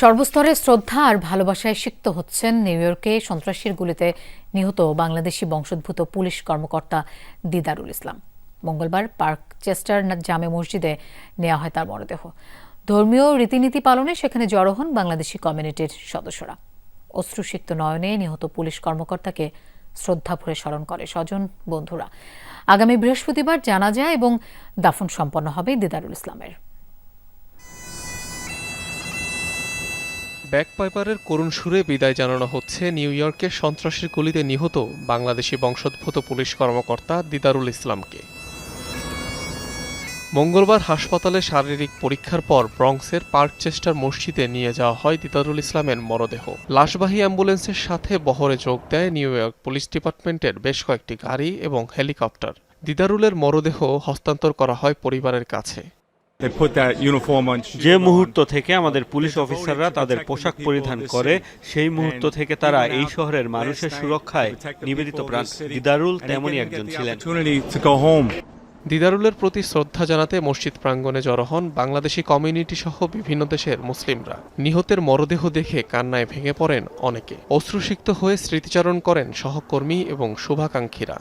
সর্বস্তরে শ্রদ্ধা আর ভালোবাসায় সিক্ত হচ্ছেন নিউ ইয়র্কে সন্ত্রাসীর গুলিতে নিহত বাংলাদেশি বংশোদ্ভূত পুলিশ কর্মকর্তা দিদারুল ইসলাম। মঙ্গলবার পার্ক চেস্টার জামে মসজিদে নেওয়া হয় তার মরদেহ। ধর্মীয় রীতিনীতি পালনে সেখানে জড়ো হন বাংলাদেশি কমিউনিটির সদস্যরা। অশ্রুসিক্ত নয়নে নিহত পুলিশ কর্মকর্তাকে শ্রদ্ধা ভরে স্মরণ করে স্বজন, বন্ধুরা। আগামী বৃহস্পতিবার জানাজা এবং দাফন সম্পন্ন হবে দিদারুল ইসলামের। ব্যাকপাইপারের করুণ সুরে বিদায় জানানো হচ্ছে নিউ ইয়র্কের সন্ত্রাসীর গুলিতে নিহত বাংলাদেশি বংশোদ্ভূত পুলিশ কর্মকর্তা দিদারুল ইসলামকে। মঙ্গলবার হাসপাতালে শারীরিক পরীক্ষার পর ব্রঙ্কসের পার্কচেস্টার মসজিদে নিয়ে যাওয়া হয় দিদারুল ইসলামের মরদেহ। লাশবাহী অ্যাম্বুলেন্সের সাথে বহরে যোগ দেয় নিউ ইয়র্ক পুলিশ ডিপার্টমেন্টের বেশ কয়েকটি গাড়ি এবং হেলিকপ্টার। দিদারুলের মরদেহ হস্তান্তর করা হয় পরিবারের কাছে। They put that uniform on. যে মুহূর্ত থেকে আমাদের পুলিশ অফিসাররা তাদের পোশাক পরিধান করে সেই মুহূর্ত থেকে তারা এই শহরের মানুষের সুরক্ষায় নিবেদিত প্রাণ। দিদারুল তেমনই একজন ছিলেন. দিদারুলের প্রতি শ্রদ্ধা জানাতে মসজিদ প্রাঙ্গণে জড়ো হন বাংলাদেশি কমিউনিটি সহ বিভিন্ন দেশের মুসলিমরা। নিহতের মরদেহ দেখে কান্নায় ভেঙে পড়েন অনেকে। অশ্রুসিক্ত হয়ে স্মৃতিচারণ করেন সহকর্মী এবং শুভাকাঙ্ক্ষীরা।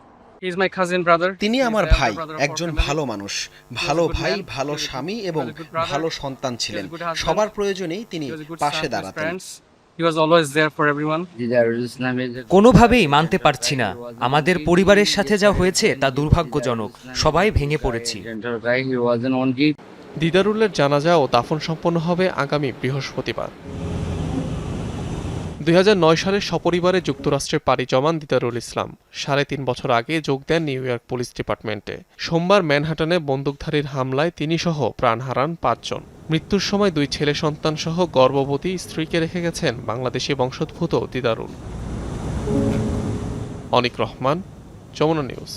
তিনি আমার ভাই একজন ভালো মানুষ ভালো ভাই ভালো স্বামী এবং ভালো সন্তান ছিলেন। সবার প্রয়োজনেই তিনি পাশে দাঁড়াতেন। কোনোভাবেই মানতে পারছি না। আমাদের পরিবারের সাথে যা হয়েছে তা দুর্ভাগ্যজনক। সবাই ভেঙে পড়েছি। দিদারুলের জানাজা ও দাফন সম্পন্ন হবে আগামী বৃহস্পতিবার। দুই হাজার নয় সালে সপরিবারে যুক্তরাষ্ট্রে পাড়ি জমান দিদারুল ইসলাম। সাড়ে তিন বছর আগে যোগ দেন নিউ ইয়র্ক পুলিশ ডিপার্টমেন্টে। সোমবার ম্যানহাটনে বন্দুকধারীর হামলায় তিনি সহ প্রাণ হারান পাঁচজন। মৃত্যুর সময় দুই ছেলে সন্তান সহ গর্ভবতী স্ত্রীকে রেখে গেছেন বাংলাদেশি বংশোদ্ভূত দিদারুল। অনিক রহমান, যমুনা নিউজ।